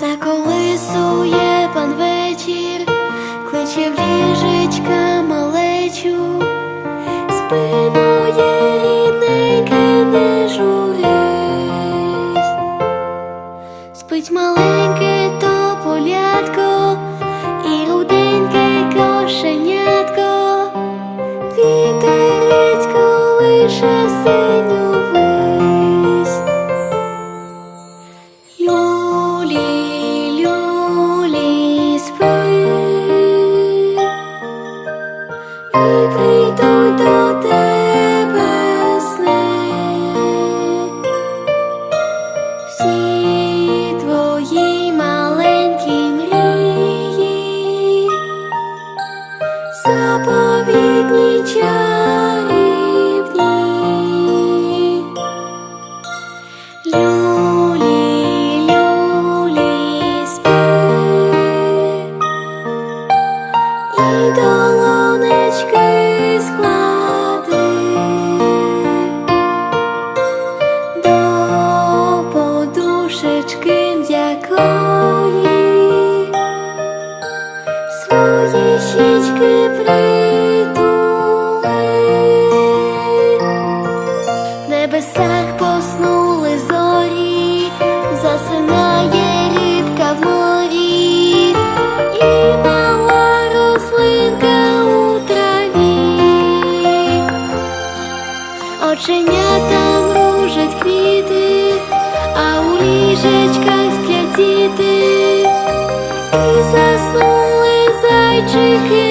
За колисує пан вечір, кличе в ліжечка малечу, спи моє рідненьке, не журись, спить маленьке то полятко і руденьке кошенятко, вітерець колише синь. Оченятам ружать квіти, а у ліжечках сплятіти, і заснули зайчики.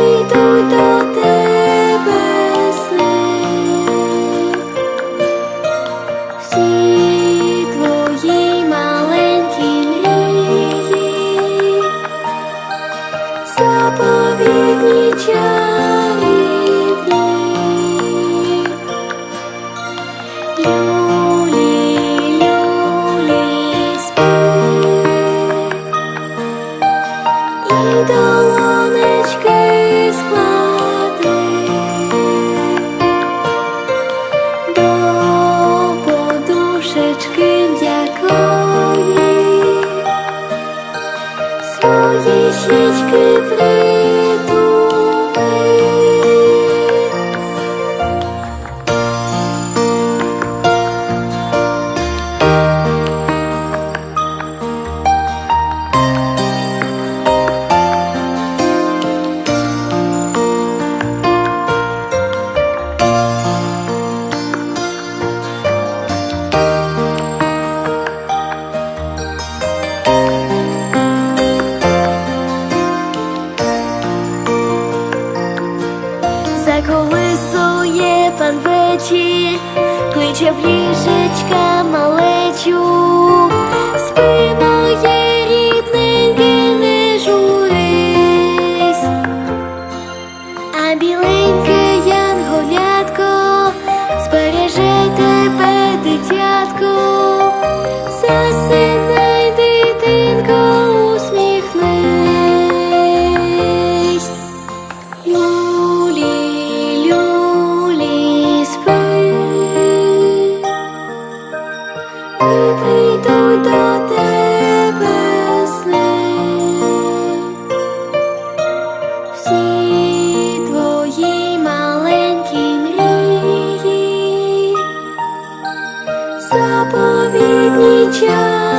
ci, ključe v. всі твої маленькі мрії, заповідні час.